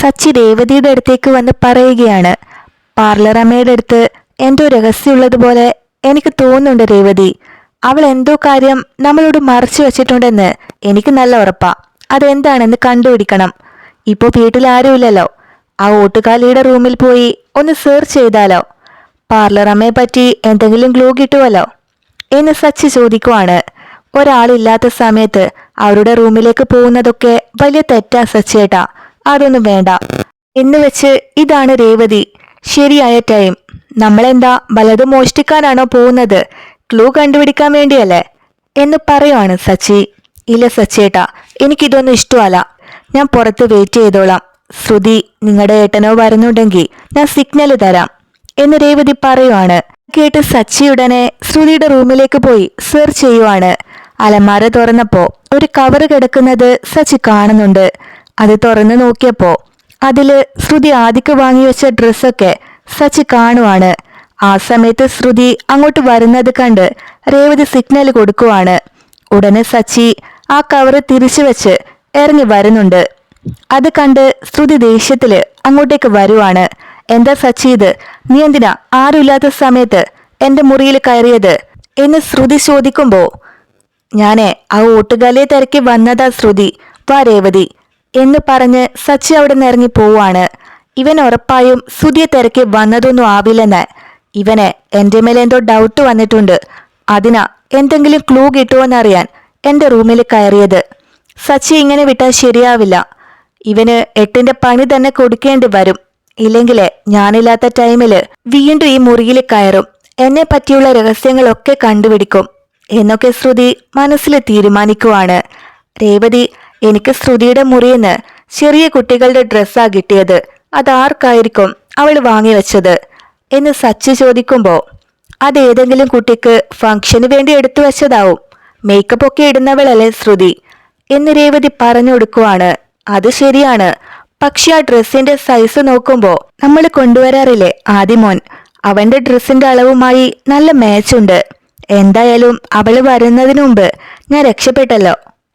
സച്ചി രേവതിയുടെ അടുത്തേക്ക് വന്ന് പറയുകയാണ്. പാർലർ അമ്മയുടെ അടുത്ത് എന്തോ രഹസ്യമുള്ളതുപോലെ എനിക്ക് തോന്നുന്നുണ്ട് രേവതി. അവൾ എന്തോ കാര്യം നമ്മളോട് മറച്ചു വെച്ചിട്ടുണ്ടെന്ന് എനിക്ക് നല്ല ഉറപ്പാ. അതെന്താണെന്ന് കണ്ടുപിടിക്കണം. ഇപ്പോ വീട്ടിൽ ആരുമില്ലല്ലോ. ആ ഓട്ടുകാലിയുടെ റൂമിൽ പോയി ഒന്ന് സെർച്ച് ചെയ്താലോ? പാർലർ അമ്മയെ പറ്റി എന്തെങ്കിലും ഗ്ലൂ കിട്ടുമല്ലോ എന്ന് സച്ചി ചോദിക്കുവാണ്. ഒരാളില്ലാത്ത സമയത്ത് അവരുടെ റൂമിലേക്ക് പോകുന്നതൊക്കെ വലിയ തെറ്റാ സച്ചേട്ടാ. അതൊന്നും വേണ്ട. എന്ന് വെച്ച് ഇതാണ് രേവതി. ശരിയായ ടൈം നമ്മളെന്താ വലത് മോഷ്ടിക്കാനാണോ പോകുന്നത്? ക്ലൂ കണ്ടുപിടിക്കാൻ വേണ്ടിയല്ലേ? എന്ന് പറയുവാണ് സച്ചി. ഇല്ല സച്ചേട്ടാ എനിക്കിതൊന്നും ഇഷ്ടമല്ല. ഞാൻ പുറത്ത് വെയിറ്റ് ചെയ്തോളാം. ശ്രുതി നിങ്ങളുടെ ഏട്ടനോ വരുന്നുണ്ടെങ്കിൽ ഞാൻ സിഗ്നൽ തരാം. എന്ന് രേവതി പറയുവാണ്. കേട്ട് സച്ചി ഉടനെ ശ്രുതിയുടെ റൂമിലേക്ക് പോയി സെർച്ച് ചെയ്യുവാണ്. അലമാര തുറന്നപ്പോ ഒരു കവർ കിടക്കുന്നത് സച്ചി കാണുന്നുണ്ട്. അത് തുറന്നു നോക്കിയപ്പോ അതിൽ ശ്രുതി ആദിക്ക് വാങ്ങിവെച്ച ഡ്രസ്സൊക്കെ സച്ചി കാണുവാണ്. ആ സമയത്ത് ശ്രുതി അങ്ങോട്ട് വരുന്നത് കണ്ട് രേവതി സിഗ്നൽ കൊടുക്കുവാണ്. ഉടനെ സച്ചി ആ കവറ് തിരിച്ചു വെച്ച് ഇറങ്ങി വരുന്നുണ്ട്. അത് കണ്ട് ശ്രുതി ദേഷ്യത്തിൽ അങ്ങോട്ടേക്ക് വരുവാണ്. എന്താ സച്ചി ഇത്? നീ എന്തിനാ ആരുമില്ലാത്ത സമയത്ത് എന്റെ മുറിയിൽ കയറിയത്? എന്ന് ശ്രുതി ചോദിക്കുമ്പോ ഞാനേ ആ ഓട്ടുകാലിയെ തിരക്കി വന്നതാ ശ്രുതി. വാ രേവതി. എന്ന് പറഞ്ഞ് സച്ചി അവിടെ നിന്ന് ഇറങ്ങി പോവാണ് ഇവൻ ഉറപ്പായും സുധിയെ തിരക്കി വന്നതൊന്നും ആവില്ലെന്ന്. ഇവന് എന്റെ മേലെ എന്തോ ഡൗട്ട് വന്നിട്ടുണ്ട്. അതിനാ എന്തെങ്കിലും ക്ലൂ കിട്ടുമോന്നറിയാൻ എന്റെ റൂമിൽ കയറിയത്. സച്ചി ഇങ്ങനെ വിട്ടാൽ ശരിയാവില്ല. ഇവന് എട്ടിന്റെ പണി തന്നെ കൊടുക്കേണ്ടി വരും. ഇല്ലെങ്കിലേ ഞാനില്ലാത്ത ടൈമിൽ വീണ്ടും ഈ മുറിയിൽ കയറും. എന്നെ പറ്റിയുള്ള രഹസ്യങ്ങളൊക്കെ കണ്ടുപിടിക്കും. എന്നൊക്കെ ശ്രുതി മനസ്സിൽ തീരുമാനിക്കുവാണ്. രേവതി എനിക്ക് ശ്രുതിയുടെ മുറിയെന്ന് ചെറിയ കുട്ടികളുടെ ഡ്രസ്സാ കിട്ടിയത്. അതാർക്കായിരിക്കും അവൾ വാങ്ങിവെച്ചത് എന്ന് സച്ചു ചോദിക്കുമ്പോൾ അതേതെങ്കിലും കുട്ടിക്ക് ഫംഗ്ഷന് വേണ്ടി എടുത്തു വെച്ചതാവും. മേക്കപ്പ് ഒക്കെ ഇടുന്നവളല്ലേ ശ്രുതി? എന്ന് രേവതി പറഞ്ഞു കൊടുക്കുവാണ്. അത് ശരിയാണ്. പക്ഷെ ആ ഡ്രസ്സിന്റെ സൈസ് നോക്കുമ്പോൾ നമ്മൾ കൊണ്ടുവരാറില്ലേ ആദിമോൻ? അവന്റെ ഡ്രസ്സിന്റെ അളവുമായി നല്ല മാച്ചുണ്ട് എന്തായാലും അവൾ വരുന്നതിന് മുമ്പ് ഞാൻ രക്ഷപ്പെട്ടല്ലോ.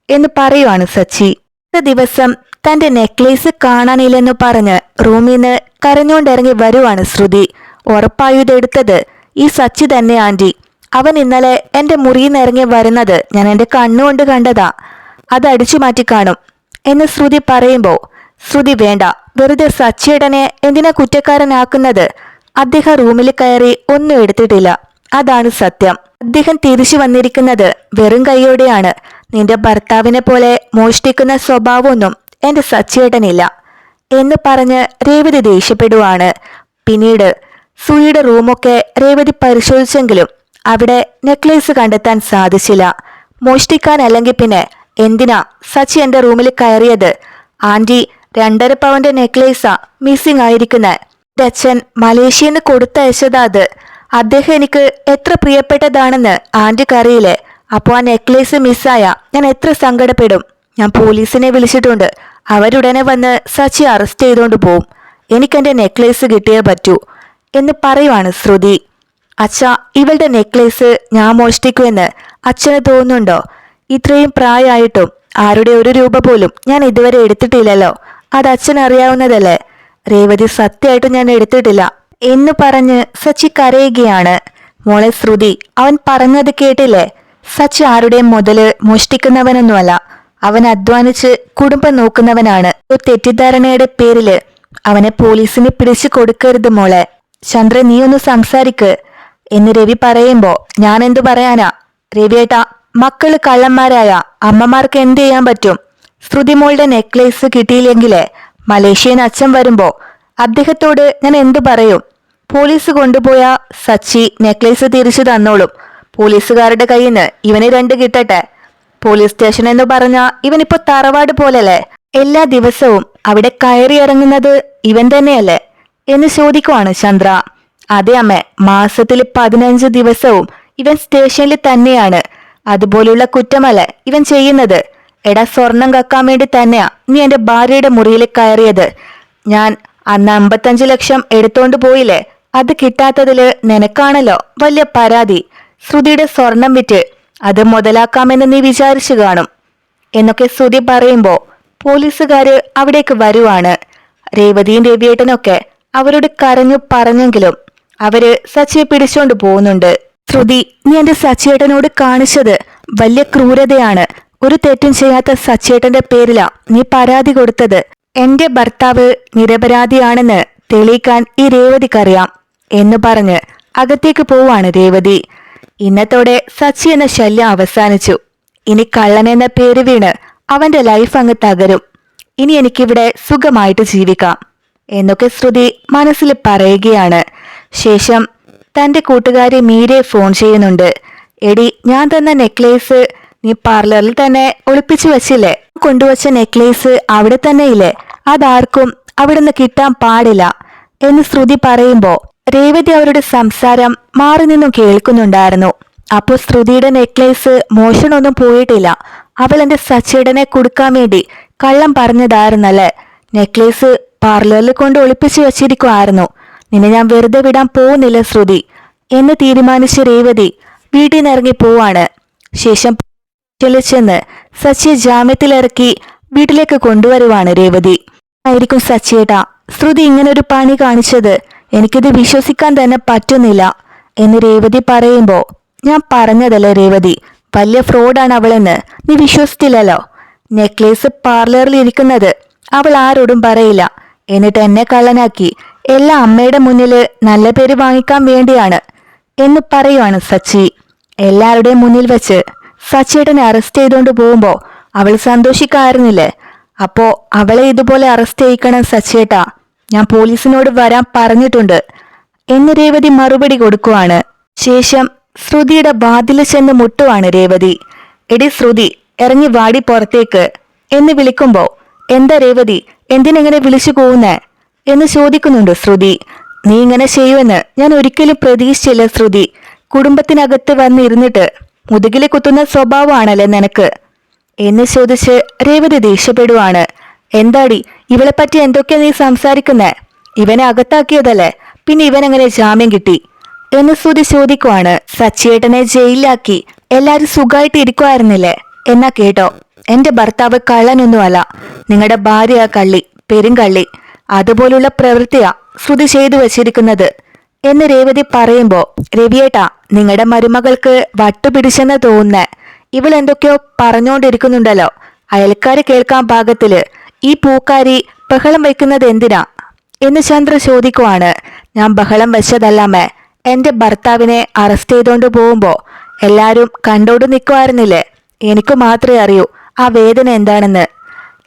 എന്ന് പറയുവാണ് സച്ചി. ദിവസം തന്റെ നെക്ലേസ് കാണാനില്ലെന്ന് പറഞ്ഞ് റൂമിൽ നിന്ന് കരഞ്ഞോണ്ടിറങ്ങി വരുവാണ് ശ്രുതി. ഉറപ്പായും ഇതെടുത്തത് ഈ സച്ചി തന്നെ ആന്റി അവൻ ഇന്നലെ എന്റെ മുറിയിൽ നിന്ന് വരുന്നത് ഞാൻ എന്റെ കണ്ണുകൊണ്ട് കണ്ടതാ. അത് അടിച്ചു മാറ്റി കാണും എന്ന് ശ്രുതി പറയുമ്പോ ശ്രുതി വേണ്ട വെറുതെ സച്ചിയുടനെ എന്തിനാ കുറ്റക്കാരനാക്കുന്നത്? അദ്ദേഹം റൂമിൽ കയറി ഒന്നും എടുത്തിട്ടില്ല. അതാണ് സത്യം. അദ്ദേഹം തിരിച്ചു വന്നിരിക്കുന്നത് വെറും കൈയോടെയാണ്. നിന്റെ ഭർത്താവിനെ പോലെ മോഷ്ടിക്കുന്ന സ്വഭാവമൊന്നും എന്റെ സച്ചേട്ടനില്ല എന്ന് പറഞ്ഞ് രേവതി ദേഷ്യപ്പെടുവാണ്. പിന്നീട് സുയിയുടെ റൂമൊക്കെ രേവതി പരിശോധിച്ചെങ്കിലും അവിടെ നെക്ലേസ് കണ്ടെത്താൻ സാധിച്ചില്ല. മോഷ്ടിക്കാനല്ലെങ്കിൽ പിന്നെ എന്തിനാ സച്ചി എന്റെ റൂമിൽ കയറിയത്? ആന്റി രണ്ടര പവന്റെ നെക്ലേസാ മിസ്സിംഗ് ആയിരിക്കുന്നത് അച്ഛൻ മലേഷ്യയിൽ നിന്ന് കൊടുത്തയച്ചതാ അത്. അദ്ദേഹം എനിക്ക് എത്ര പ്രിയപ്പെട്ടതാണെന്ന് ആന്റിക്ക് അറിയില്ലേ? അപ്പോൾ ആ നെക്ലേസ് മിസ്സായ ഞാൻ എത്ര സങ്കടപ്പെടും. ഞാൻ പോലീസിനെ വിളിച്ചിട്ടുണ്ട്. അവരുടനെ വന്ന് സച്ചി അറസ്റ്റ് ചെയ്തുകൊണ്ട് പോവും. എനിക്കെന്റെ നെക്ലേസ് കിട്ടിയേ പറ്റൂ എന്ന് പറയുവാണ് ശ്രുതി. അച്ഛ ഇവളുടെ നെക്ലേസ് ഞാൻ മോഷ്ടിക്കുമെന്ന് അച്ഛന് തോന്നുന്നുണ്ടോ? ഇത്രയും പ്രായമായിട്ടും ആരുടെ ഒരു രൂപ പോലും ഞാൻ ഇതുവരെ എടുത്തിട്ടില്ലല്ലോ. അത് അച്ഛൻ അറിയാവുന്നതല്ലേ? രേവതി സത്യമായിട്ടും ഞാൻ എടുത്തിട്ടില്ല എന്ന് പറഞ്ഞ് സച്ചി കരയുകയാണ്. മോളെ ശ്രുതി അവൻ പറഞ്ഞത് കേട്ടില്ലേ? സച്ചി ആരുടെയും മുതൽ മോഷ്ടിക്കുന്നവനൊന്നുമല്ല. അവൻ അധ്വാനിച്ച് കുടുംബം നോക്കുന്നവനാണ്. ഒരു തെറ്റിദ്ധാരണയുടെ പേരിൽ അവനെ പോലീസിന് പിടിച്ചു കൊടുക്കരുത് മോളെ. ചന്ദ്ര നീ ഒന്ന് സംസാരിക്ക്. എന്ന് രവി പറയുമ്പോ ഞാൻ എന്തു പറയാനാ? രവിയേട്ടാ മക്കൾ കള്ളന്മാരായ അമ്മമാർക്ക് എന്ത് ചെയ്യാൻ പറ്റും? ശ്രുതിമോളുടെ നെക്ലേസ് കിട്ടിയില്ലെങ്കിലേ മലേഷ്യൻ അച്ഛൻ വരുമ്പോ അദ്ദേഹത്തോട് ഞാൻ എന്തു പറയും? പോലീസ് കൊണ്ടുപോയ സച്ചി നെക്ലേസ് തിരിച്ചു തന്നോളും. പോലീസുകാരുടെ കയ്യിൽ നിന്ന് ഇവന് രണ്ട് കിട്ടട്ടെ. പോലീസ് സ്റ്റേഷൻ എന്ന് പറഞ്ഞ ഇവനിപ്പോ തറവാട് പോലല്ലേ? എല്ലാ ദിവസവും അവിടെ കയറി ഇറങ്ങുന്നത് ഇവൻ തന്നെയല്ലേ? എന്ന് ചോദിക്കുവാണ് ചന്ദ്ര. അതെ അമ്മ മാസത്തിൽ പതിനഞ്ച് ദിവസവും ഇവൻ സ്റ്റേഷനിൽ തന്നെയാണ്. അതുപോലെയുള്ള കുറ്റമല്ല ഇവൻ ചെയ്യുന്നത്. എടാ സ്വർണം കക്കാൻ വേണ്ടി തന്നെയാ നീ എന്റെ ഭാര്യയുടെ മുറിയിൽ കയറിയത്. ഞാൻ അന്ന് അമ്പത്തഞ്ച് ലക്ഷം എടുത്തോണ്ട് പോയില്ലേ? അത് കിട്ടാത്തതിൽ നിനക്കാണല്ലോ വലിയ പരാതി. ശ്രുതിയുടെ സ്വർണം വിറ്റ് അത് മുതലാക്കാമെന്ന് നീ വിചാരിച്ചു കാണും. എന്നൊക്കെ ശ്രുതി പറയുമ്പോ പോലീസുകാര് അവിടേക്ക് വരുവാണ്. രേവതിയും രവിയേട്ടനൊക്കെ അവരോട് കരഞ്ഞു പറഞ്ഞെങ്കിലും അവർ സച്ചിയെ പിടിച്ചോണ്ട് പോകുന്നുണ്ട്. ശ്രുതി നീ എന്റെ സച്ചിയേട്ടനോട് കാണിച്ചത് വലിയ ക്രൂരതയാണ്. ഒരു തെറ്റും ചെയ്യാത്ത സച്ചിയേട്ടന്റെ പേരിലാ നീ പരാതി കൊടുത്തത്. എന്റെ ഭർത്താവ് നിരപരാധിയാണെന്ന് തെളിയിക്കാൻ ഈ രേവതിക്കറിയാം എന്ന് പറഞ്ഞ് അകത്തേക്ക് പോവാണ് രേവതി. ഇന്നത്തോടെ സച്ചി എന്ന ശല്യം അവസാനിച്ചു. ഇനി കള്ളൻ എന്ന പേര് വീണ് അവന്റെ ലൈഫ് അങ്ങ് തകരും. ഇനി എനിക്കിവിടെ സുഖമായിട്ട് ജീവിക്കാം. എന്നൊക്കെ ശ്രുതി മനസ്സിൽ പറയുകയാണ്. ശേഷം തന്റെ കൂട്ടുകാരി മീരെ ഫോൺ ചെയ്യുന്നുണ്ട്. എടി ഞാൻ തന്ന നെക്ലേസ് നീ പാർലറിൽ തന്നെ ഒളിപ്പിച്ചു വെച്ചില്ലേ? കൊണ്ടുവച്ച നെക്ലേസ് അവിടെ തന്നെ ഇല്ലേ അതാർക്കും അവിടുന്ന് കിട്ടാൻ പാടില്ല എന്ന് ശ്രുതി പറയുമ്പോ രേവതി അവരുടെ സംസാരം മാറി നിന്നും കേൾക്കുന്നുണ്ടായിരുന്നു. അപ്പോൾ ശ്രുതിയുടെ നെക്ലേസ് മോഷണമൊന്നും പോയിട്ടില്ല. അവൾ എന്റെ സച്ചേടനെ കൊടുക്കാൻ വേണ്ടി കള്ളം പറഞ്ഞതായിരുന്നല്ലേ? നെക്ലേസ് പാർലറിൽ കൊണ്ട് ഒളിപ്പിച്ചു വെച്ചിരിക്കുമായിരുന്നു നിന്നെ ഞാൻ വെറുതെ വിടാൻ പോകുന്നില്ല ശ്രുതി. എന്ന് തീരുമാനിച്ച രേവതി വീട്ടിൽ നിന്ന് ഇറങ്ങി പോവാണ്. ശേഷം ചെന്ന് സച്ചിയെ ജാമ്യത്തിലിറക്കി വീട്ടിലേക്ക് കൊണ്ടുവരുവാണ് രേവതി. ആയിരിക്കും സച്ചിയേട്ടാ ശ്രുതി ഇങ്ങനെ ഒരു പണി കാണിച്ചത്. എനിക്കിത് വിശ്വസിക്കാൻ തന്നെ പറ്റുന്നില്ല എന്ന് രേവതി പറയുമ്പോൾ ഞാൻ പറഞ്ഞതല്ലേ രേവതി? വലിയ ഫ്രോഡാണ് അവളെന്ന്. നീ വിശ്വസിച്ചില്ലല്ലോ? നെക്ലേസ് പാർലറിൽ ഇരിക്കുന്നത്. അവൾ ആരോടും പറയില്ല. എന്നിട്ട് എന്നെ കള്ളനാക്കി. എല്ലാ അമ്മയുടെ മുന്നിൽ നല്ല പേര് വാങ്ങിക്കാൻ വേണ്ടിയാണ് എന്ന് പറയുവാണ് സച്ചി. എല്ലാവരുടെയും മുന്നിൽ വെച്ച് സച്ചിയേട്ടനെ അറസ്റ്റ് ചെയ്തുകൊണ്ട് പോകുമ്പോൾ അവൾ സന്തോഷിക്കായിരുന്നില്ലേ? അപ്പോ അവളെ ഇതുപോലെ അറസ്റ്റ് ചെയ്യിക്കണം സച്ചിയേട്ടാ. ഞാൻ പോലീസിനോട് വരാൻ പറഞ്ഞിട്ടുണ്ട്. എന്ന് രേവതി മറുപടി കൊടുക്കുവാണ്. ശേഷം ശ്രുതിയുടെ വാതിൽ ചെന്ന് മുട്ടുവാണ് രേവതി. എടി ശ്രുതി ഇറങ്ങി വാടി പുറത്തേക്ക്. എന്ന് വിളിക്കുമ്പോ എന്താ രേവതി എന്തിനെങ്ങനെ വിളിച്ചു പോകുന്നേ എന്ന് ചോദിക്കുന്നുണ്ട് ശ്രുതി. നീ ഇങ്ങനെ ചെയ്യുമെന്ന് ഞാൻ ഒരിക്കലും പ്രതീക്ഷിച്ചില്ല ശ്രുതി. കുടുംബത്തിനകത്ത് വന്നിരുന്നിട്ട് മുതുകിലെ കുത്തുന്ന സ്വഭാവമാണല്ലേ നിനക്ക്? എന്ന് ചോദിച്ച് രേവതി ദേഷ്യപ്പെടുവാണ്. എന്താടി ഇവളെ പറ്റി എന്തൊക്കെയാ നീ സംസാരിക്കുന്നേ? ഇവനെ അകത്താക്കിയതല്ലേ പിന്നെ ഇവനെങ്ങനെ ജാമ്യം കിട്ടി? എന്ന് ശ്രുതി ചോദിക്കുവാണ്. സച്ചിയേട്ടനെ ജയിലിലാക്കി. എല്ലാരും സുഖമായിട്ട് ഇരിക്കുമായിരുന്നില്ലേ എന്നാ കേട്ടോ എന്റെ ഭർത്താവ് കള്ളനൊന്നുമല്ല. നിങ്ങളുടെ ഭാര്യ കള്ളി പെരുങ്കള്ളി അതുപോലുള്ള പ്രവൃത്തിയാ ശ്രുതി ചെയ്തു വച്ചിരിക്കുന്നത്. എന്ന് രേവതി പറയുമ്പോ രവിയേട്ടാ നിങ്ങളുടെ മരുമകൾക്ക് വട്ടുപിടിച്ചെന്ന് തോന്നുന്നേ. ഇവൾ എന്തൊക്കെയോ പറഞ്ഞുകൊണ്ടിരിക്കുന്നുണ്ടല്ലോ അയൽക്കാര് കേൾക്കാൻ പാകത്തിൽ ഈ പൂക്കാരി ബഹളം വയ്ക്കുന്നത് എന്തിനാ? എന്ന് ചന്ദ്ര ചോദിക്കുവാണ്. ഞാൻ ബഹളം വെച്ചതല്ലാമേ എന്റെ ഭർത്താവിനെ അറസ്റ്റ് ചെയ്തോണ്ട് പോകുമ്പോ എല്ലാരും കണ്ടോണ്ട് നിൽക്കുമായിരുന്നില്ലേ എനിക്ക് മാത്രമേ അറിയൂ. ആ വേദന എന്താണെന്ന്.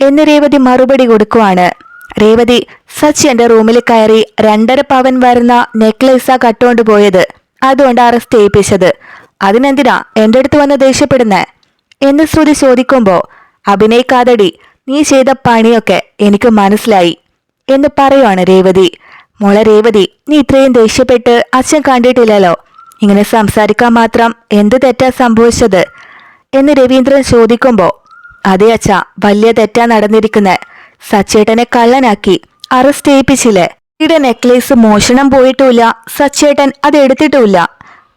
എന്ന് രേവതി മറുപടി കൊടുക്കുവാണ്. രേവതി സച്ചി എന്റെ റൂമിൽ കയറി രണ്ടര പവൻ വരുന്ന നെക്ലേസാ കട്ടുകൊണ്ട് പോയത്. അതുകൊണ്ട് അറസ്റ്റ് ചെയ്യിപ്പിച്ചത്. അതിനെന്തിനാ? എന്റെ അടുത്ത് വന്ന് ദേഷ്യപ്പെടുന്നേ? എന്ന് ശ്രുതി ചോദിക്കുമ്പോ അഭിനയിക്കാതടി നീ ചെയ്ത പണിയൊക്കെ എനിക്ക് മനസ്സിലായി എന്ന് പറയുവാണ് രേവതി. മോളെ രേവതി നീ ഇത്രയും ദേഷ്യപ്പെട്ട് അച്ഛൻ കണ്ടിട്ടില്ലല്ലോ. ഇങ്ങനെ സംസാരിക്കാൻ മാത്രം എന്ത് തെറ്റാ സംഭവിച്ചത്? എന്ന് രവീന്ദ്രൻ ചോദിക്കുമ്പോ അതെ അച്ഛ വലിയ തെറ്റാ നടന്നിരിക്കുന്നത് സച്ചേട്ടനെ കള്ളനാക്കി അറസ്റ്റ് ചെയ്യിപ്പിച്ചില്ലേ? ഇവിടെ നെക്ലേസ് മോഷണം പോയിട്ടുമില്ല സച്ചേട്ടൻ അത് എടുത്തിട്ടുമില്ല.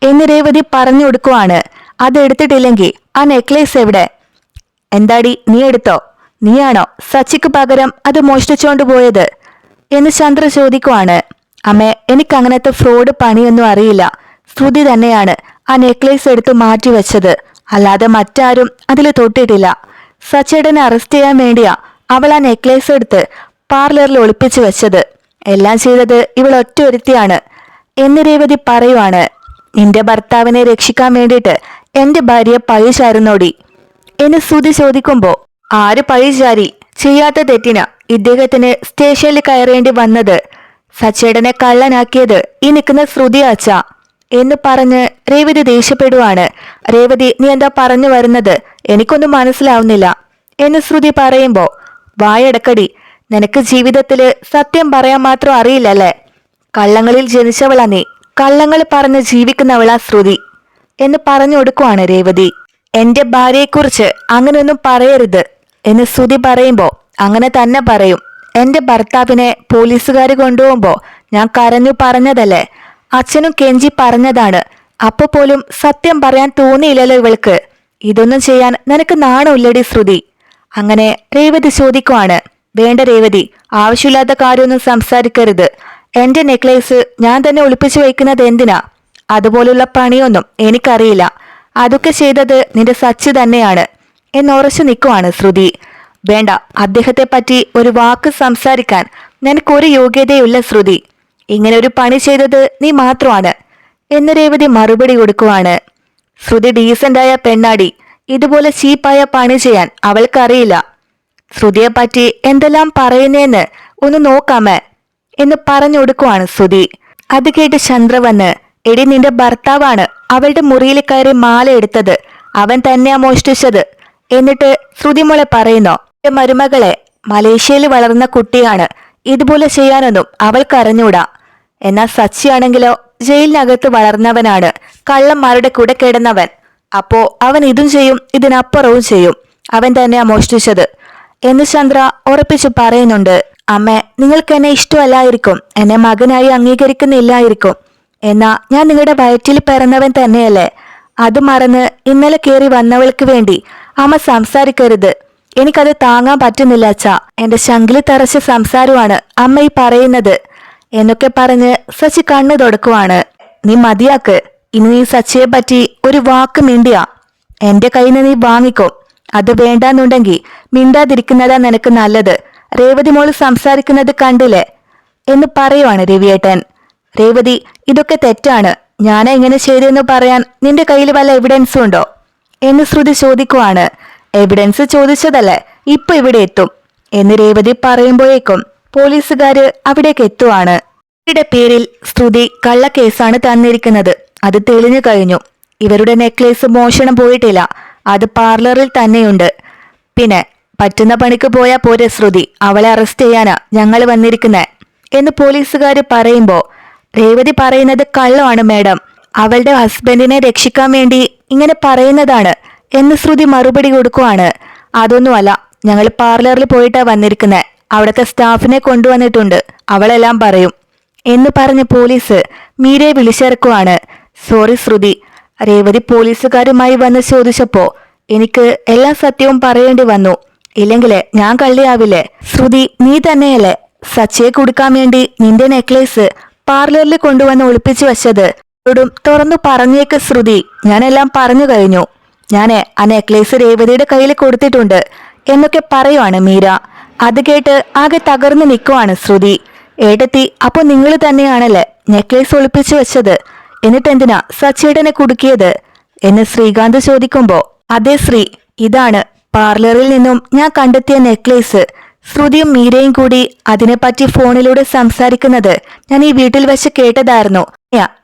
എന്ന് രേവതി പറഞ്ഞു കൊടുക്കുവാണ് അത് എടുത്തിട്ടില്ലെങ്കിൽ ആ നെക്ലേസ് എവിടെ? എന്താടി നീ എടുത്തോ? നീയാണോ സച്ചിക്ക് പകരം അത് മോഷ്ടിച്ചോണ്ട് പോയത്? എന്ന് ചന്ദ്ര ചോദിക്കുവാണ്. അമ്മേ എനിക്ക് അങ്ങനത്തെ ഫ്രോഡ് പണിയൊന്നും അറിയില്ല. ശ്രുതി തന്നെയാണ് ആ നെക്ലേസ് എടുത്ത് മാറ്റി വെച്ചത് അല്ലാതെ മറ്റാരും അതിൽ തൊട്ടിട്ടില്ല. സച്ചേടനെ അറസ്റ്റ് ചെയ്യാൻ വേണ്ടിയാ അവൾ ആ നെക്ലേസ് എടുത്ത് പാർലറിൽ ഒളിപ്പിച്ചു വെച്ചത്. എല്ലാം ചെയ്തത് ഇവൾ ഒറ്റ ഒരുത്തിയാണ്. എന്ന് രേവതി പറയുവാണ് നിന്റെ ഭർത്താവിനെ രക്ഷിക്കാൻ വേണ്ടിയിട്ട് എന്റെ ഭാര്യ പഴിചാരുന്നോടി എന്ന് ശ്രുതി ചോദിക്കുമ്പോ ആര് പഴിചാരി? ചെയ്യാത്ത തെറ്റിന് ഇദ്ദേഹത്തിന് സ്റ്റേഷനിൽ കയറേണ്ടി വന്നത്. സച്ചേടനെ കള്ളനാക്കിയത് ഈ നിൽക്കുന്ന ശ്രുതി അച്ഛ എന്ന് പറഞ്ഞ് രേവതി ദേഷ്യപ്പെടുവാണ്. രേവതി നീ എന്താ പറഞ്ഞു വരുന്നത്? എനിക്കൊന്നും മനസ്സിലാവുന്നില്ല എന്ന് ശ്രുതി പറയുമ്പോ വായടക്കടി നിനക്ക് ജീവിതത്തിൽ സത്യം പറയാൻ മാത്രം അറിയില്ലല്ലേ? കള്ളങ്ങളിൽ ജനിച്ചവളാ നീ. കള്ളങ്ങൾ പറഞ്ഞ് ജീവിക്കുന്നവളാ ശ്രുതി എന്ന് പറഞ്ഞു കൊടുക്കുവാണ് രേവതി. എന്റെ ഭാര്യയെക്കുറിച്ച് അങ്ങനെയൊന്നും പറയരുത് എന്ന് ശ്രുതി പറയുമ്പോ അങ്ങനെ തന്നെ പറയും. എന്റെ ഭർത്താവിനെ പോലീസുകാർ കൊണ്ടുപോകുമ്പോ ഞാൻ കരഞ്ഞു പറഞ്ഞതല്ലേ? അച്ഛനും കെഞ്ചി പറഞ്ഞതാണ്. അപ്പൊ പോലും സത്യം പറയാൻ തോന്നിയില്ലല്ലോ ഇവൾക്ക്. ഇതൊന്നും ചെയ്യാൻ നിനക്ക് നാണമില്ലടി ശ്രുതി. അങ്ങനെ രേവതി ചോദിക്കുവാണ്. വേണ്ട രേവതി ആവശ്യമില്ലാത്ത കാര്യമൊന്നും സംസാരിക്കരുത്. എന്റെ നെക്ലേസ് ഞാൻ തന്നെ ഒളിപ്പിച്ചു വയ്ക്കുന്നത് എന്തിനാ? അതുപോലുള്ള പണിയൊന്നും എനിക്കറിയില്ല. അതൊക്കെ ചെയ്തത് നിന്റെ സച്ച് തന്നെയാണ്. എന്നുറച്ചു നിൽക്കുവാണ് ശ്രുതി. വേണ്ട അദ്ദേഹത്തെ പറ്റി ഒരു വാക്ക് സംസാരിക്കാൻ നിനക്കൊരു യോഗ്യതയുള്ള ശ്രുതി. ഇങ്ങനെ ഒരു പണി ചെയ്തത് നീ മാത്രമാണ്. എന്ന് രേവതി മറുപടി കൊടുക്കുവാണ്. ശ്രുതി ഡീസന്റായ പെണ്ണാടി ഇതുപോലെ ചീപ്പായ പണി ചെയ്യാൻ അവൾക്കറിയില്ല. ശ്രുതിയെ പറ്റി എന്തെല്ലാം പറയുന്നേന്ന് ഒന്ന് നോക്കാമേ എന്ന് പറഞ്ഞു കൊടുക്കുവാണ് ശ്രുതി. അത് കേട്ട് ചന്ദ്ര വന്ന് എടി നിന്റെ ഭർത്താവാണ് അവളുടെ മുറിയിൽ കയറി മാല എടുത്തത്. അവൻ തന്നെയാ മോഷ്ടിച്ചത്. എന്നിട്ട് ശ്രുതിമോളെ പറയുന്നു "എന്റെ മരുമകളെ മലേഷ്യയിൽ വളർന്ന കുട്ടിയാണ്. ഇതുപോലെ ചെയ്യാനൊന്നും അവൾക്കറിഞ്ഞൂടാ എന്നാൽ സച്ചിയാണെങ്കിലോ ജയിലിനകത്ത് വളർന്നവനാണ്. കള്ളന്മാരുടെ കൂടെ കിടന്നവൻ. അപ്പോ അവൻ ഇതും ചെയ്യും ഇതിനപ്പുറവും ചെയ്യും. അവൻ തന്നെയാ മോഷ്ടിച്ചത്. എന്ന് ചന്ദ്ര ഉറപ്പിച്ചു പറയുന്നുണ്ട് അമ്മ നിങ്ങൾക്ക് എന്നെ ഇഷ്ടമല്ലായിരിക്കും. എന്നെ മകനായി അംഗീകരിക്കുന്നില്ലായിരിക്കും. എന്നാ ഞാൻ നിങ്ങളുടെ വയറ്റിൽ പിറന്നവൻ തന്നെയല്ലേ? അത് മറന്ന് ഇന്നലെ കയറി വന്നവൾക്ക് വേണ്ടി അമ്മ സംസാരിക്കരുത്. എനിക്കത് താങ്ങാൻ പറ്റുന്നില്ല അച്ഛാ. എന്റെ ശങ്കിലി തറച്ച സംസാരമാണ് അമ്മ ഈ പറയുന്നത്. എന്നൊക്കെ പറഞ്ഞ് സച്ചി കണ്ണു തുടക്കുവാണ്. നീ മതിയാക്ക്. ഇനി നീ സച്ചിയെ പറ്റി ഒരു വാക്ക് മിണ്ടിയാ. എന്റെ കയ്യിൽ നിന്ന് നീ വാങ്ങിക്കും. അത് വേണ്ടാന്നുണ്ടെങ്കിൽ മിണ്ടാതിരിക്കുന്നതാ നിനക്ക് നല്ലത്. രേവതി മോൾ സംസാരിക്കുന്നത് കണ്ടില്ലേ? എന്ന് പറയുവാണ് രവിയേട്ടൻ. രേവതി ഇതൊക്കെ തെറ്റാണ്. ഞാനാ ഇങ്ങനെ ചെയ്തെന്ന് പറയാൻ നിന്റെ കയ്യിൽ വല്ല എവിഡൻസും ഉണ്ടോ? എന്ന് ശ്രുതി ചോദിക്കുവാണ്. എവിഡൻസ് ചോദിച്ചതല്ലേ? ഇപ്പൊ ഇവിടെ എത്തും. എന്ന് രേവതി പറയുമ്പോഴേക്കും പോലീസുകാര് അവിടേക്ക് എത്തുവാണ്. ഇവരുടെ പേരിൽ ശ്രുതി കള്ളക്കേസാണ് തന്നിരിക്കുന്നത്. അത് തെളിഞ്ഞു കഴിഞ്ഞു. ഇവരുടെ നെക്ലേസ് മോഷണം പോയിട്ടില്ല. അത് പാർലറിൽ തന്നെയുണ്ട്. പിന്നെ പറ്റുന്ന പണിക്ക് പോയാ പോരെ ശ്രുതി. അവളെ അറസ്റ്റ് ചെയ്യാനാ ഞങ്ങൾ വന്നിരിക്കുന്നേ. എന്ന് പോലീസുകാർ പറയുമ്പോ രേവതി പറയുന്നത് കള്ളമാണ് മേഡം. അവളുടെ ഹസ്ബൻഡിനെ രക്ഷിക്കാൻ വേണ്ടി ഇങ്ങനെ പറയുന്നതാണ് എന്ന് ശ്രുതി മറുപടി കൊടുക്കുവാണ്. അതൊന്നുമല്ല ഞങ്ങൾ പാർലറിൽ പോയിട്ടാ വന്നിരിക്കുന്നത് അവിടുത്തെ സ്റ്റാഫിനെ കൊണ്ടുവന്നിട്ടുണ്ട്. അവളെല്ലാം പറയും. എന്ന് പറഞ്ഞ് പോലീസ് മീരയെ വിളിച്ചിറക്കുവാണ്. സോറി ശ്രുതി. രേവതി പോലീസുകാരുമായി വന്ന് ചോദിച്ചപ്പോ എനിക്ക് എല്ലാ സത്യവും പറയേണ്ടി വന്നു. ഇല്ലെങ്കിലേ ഞാൻ കള്ളിയാവില്ലേ? ശ്രുതി നീ തന്നെയല്ലേ സച്ചയെ കൊടുക്കാൻ വേണ്ടി നിന്റെ നെക്ലേസ് പാർലറിൽ കൊണ്ടുവന്ന് ഒളിപ്പിച്ചു വെച്ചത്? തുറന്നു പറഞ്ഞേക്ക് ശ്രുതി ഞാനെല്ലാം പറഞ്ഞു കഴിഞ്ഞു. ഞാൻ ആ നെക്ലേസ് രേവതിയുടെ കയ്യിൽ കൊടുത്തിട്ടുണ്ട് എന്നൊക്കെ പറയുവാണ് മീര. അത് കേട്ട് ആകെ തകർന്നു നിൽക്കുവാണ് ശ്രുതി. ഏട്ടത്തി അപ്പൊ നിങ്ങൾ തന്നെയാണല്ലേ നെക്ലേസ് ഒളിപ്പിച്ചു വെച്ചത്? എന്നിട്ട് എന്തിനാ സച്ചേട്ടനെ കുടുക്കിയത്? എന്ന് ശ്രീകാന്ത് ചോദിക്കുമ്പോ അതെ ശ്രീ ഇതാണ് പാർലറിൽ നിന്നും ഞാൻ കണ്ടെത്തിയ നെക്ലേസ്. ശ്രുതിയും മീരയും കൂടി അതിനെപ്പറ്റി ഫോണിലൂടെ സംസാരിക്കുന്നത് ഞാൻ ഈ വീട്ടിൽ വെച്ച് കേട്ടതായിരുന്നു.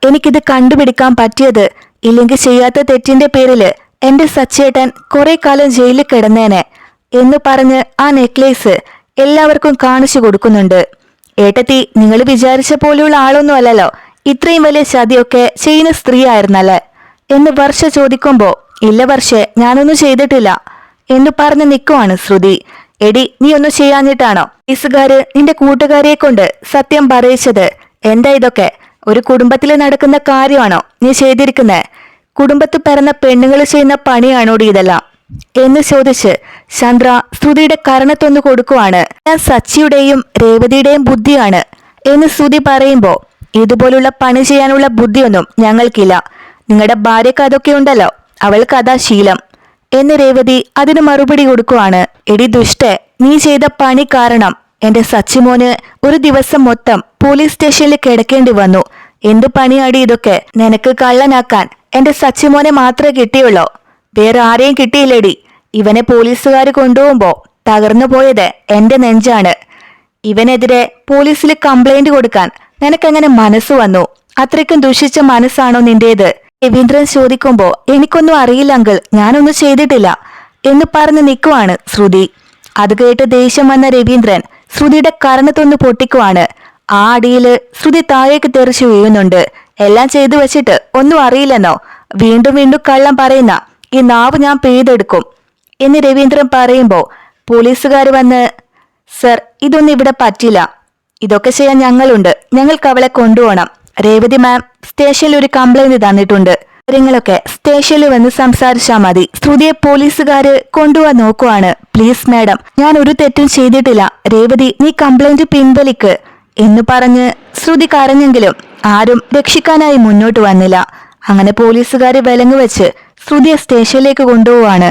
എനിക്കിത് കണ്ടുപിടിക്കാൻ പറ്റിയത് ഇല്ലെങ്കിൽ ചെയ്യാത്ത തെറ്റിന്റെ പേരിൽ എന്റെ സച്ചേട്ടൻ കുറെ കാലം ജയിലിൽ കിടന്നേനെ എന്ന് പറഞ്ഞ് ആ നെക്ലേസ് എല്ലാവർക്കും കാണിച്ചു കൊടുക്കുന്നുണ്ട്. ഏട്ടത്തി നിങ്ങൾ വിചാരിച്ച പോലെയുള്ള ആളൊന്നും അല്ലല്ലോ. ഇത്രയും വലിയ ചതിയൊക്കെ ചെയ്യുന്ന സ്ത്രീ ആയിരുന്നല്ലേ എന്ന് വർഷ ചോദിക്കുമ്പോ ഇല്ല വർഷേ ഞാനൊന്നും ചെയ്തിട്ടില്ല എന്ന് പറഞ്ഞ് നിൽക്കുവാണ് ശ്രുതി. എടി നീ ഒന്നും ചെയ്യാഞ്ഞിട്ടാണോ? പോലീസുകാര് നിന്റെ കൂട്ടുകാരിയെ കൊണ്ട് സത്യം പറയിച്ചത്. എന്താ ഇതൊക്കെ? ഒരു കുടുംബത്തിൽ നടക്കുന്ന കാര്യമാണോ നീ ചെയ്തിരിക്കുന്നേ? കുടുംബത്തിൽ പിറന്ന പെണ്ണുങ്ങൾ ചെയ്യുന്ന പണിയാണോടി ഇതെല്ലാം? എന്ന് ചോദിച്ച് ചന്ദ്ര ശ്രുതിയുടെ കരണത്തൊന്നു കൊടുക്കുവാണ്. ഞാൻ സച്ചിയുടെയും രേവതിയുടെയും ബുദ്ധിയാണ് എന്ന് ശ്രുതി പറയുമ്പോ ഇതുപോലുള്ള പണി ചെയ്യാനുള്ള ബുദ്ധിയൊന്നും ഞങ്ങൾക്കില്ല. നിങ്ങളുടെ ഭാര്യക്ക് അതൊക്കെ ഉണ്ടല്ലോ. അവൾക്ക് അതാ ശീലം. എന്ന് രേവതി അതിന് മറുപടി കൊടുക്കുവാണ്. എടി ദുഷ്ടേ നീ ചെയ്ത പണി കാരണം എന്റെ സച്ചിമോന് ഒരു ദിവസം മൊത്തം പോലീസ് സ്റ്റേഷനിൽ കിടക്കേണ്ടി വന്നു. എന്ത് പണിയാടി ഇതൊക്കെ? നിനക്ക് കള്ളനാക്കാൻ എന്റെ സച്ചിമോനെ മാത്രമേ കിട്ടിയുള്ളൂ? വേറെ ആരെയും കിട്ടിയില്ലടി. ഇവനെ പോലീസുകാർ കൊണ്ടുപോകുമ്പോ തകർന്നു പോയത് എന്റെ നെഞ്ചാണ്. ഇവനെതിരെ പോലീസിൽ കംപ്ലൈന്റ് കൊടുക്കാൻ നിനക്കെങ്ങനെ മനസ്സ് വന്നു? അത്രയ്ക്കും ദുഷിച്ച മനസ്സാണോ നിന്റേത്? രവീന്ദ്രൻ ചോദിക്കുമ്പോൾ എനിക്കൊന്നും അറിയില്ല അങ്കിൾ ഞാനൊന്നും ചെയ്തിട്ടില്ല എന്ന് പറഞ്ഞു നിൽക്കുവാണ് ശ്രുതി. അത് കേട്ട് ദേഷ്യം വന്ന രവീന്ദ്രൻ ശ്രുതിയുടെ കരണത്തൊന്ന് പൊട്ടിക്കുവാണ്. ആ അടിയിൽ ശ്രുതി താഴേക്ക് തെറിച്ചു വീഴുന്നുണ്ട്. എല്ലാം ചെയ്തു വെച്ചിട്ട് ഒന്നും അറിയില്ലെന്നോ? വീണ്ടും വീണ്ടും കള്ളം പറയുന്ന ഈ നാവ് ഞാൻ പെയ്തെടുക്കും എന്ന് രവീന്ദ്രൻ പറയുമ്പോൾ പോലീസുകാർ വന്ന് സർ ഇതൊന്നും ഇവിടെ പറ്റില്ല. ഇതൊക്കെ ചെയ്യാൻ ഞങ്ങളുണ്ട്. ഞങ്ങൾക്ക് അവളെ കൊണ്ടുപോകണം. രേവതി മാം സ്റ്റേഷനിൽ ഒരു കംപ്ലൈന്റ് തന്നിട്ടുണ്ട്. കാര്യങ്ങളൊക്കെ സ്റ്റേഷനിൽ വന്ന് സംസാരിച്ചാ മതി. ശ്രുതിയെ പോലീസുകാര് കൊണ്ടുപോവാൻ നോക്കുവാണ്. പ്ലീസ് മാഡം ഞാൻ ഒരു തെറ്റും ചെയ്തിട്ടില്ല. രേവതി നീ കംപ്ലൈന്റ് പിൻവലിക്ക് എന്ന് പറഞ്ഞ് ശ്രുതി കരഞ്ഞെങ്കിലും ആരും രക്ഷിക്കാനായി മുന്നോട്ട് വന്നില്ല. അങ്ങനെ പോലീസുകാര് വിലങ്ങുവെച്ച് ശ്രുതിയെ സ്റ്റേഷനിലേക്ക് കൊണ്ടുപോവാണ്.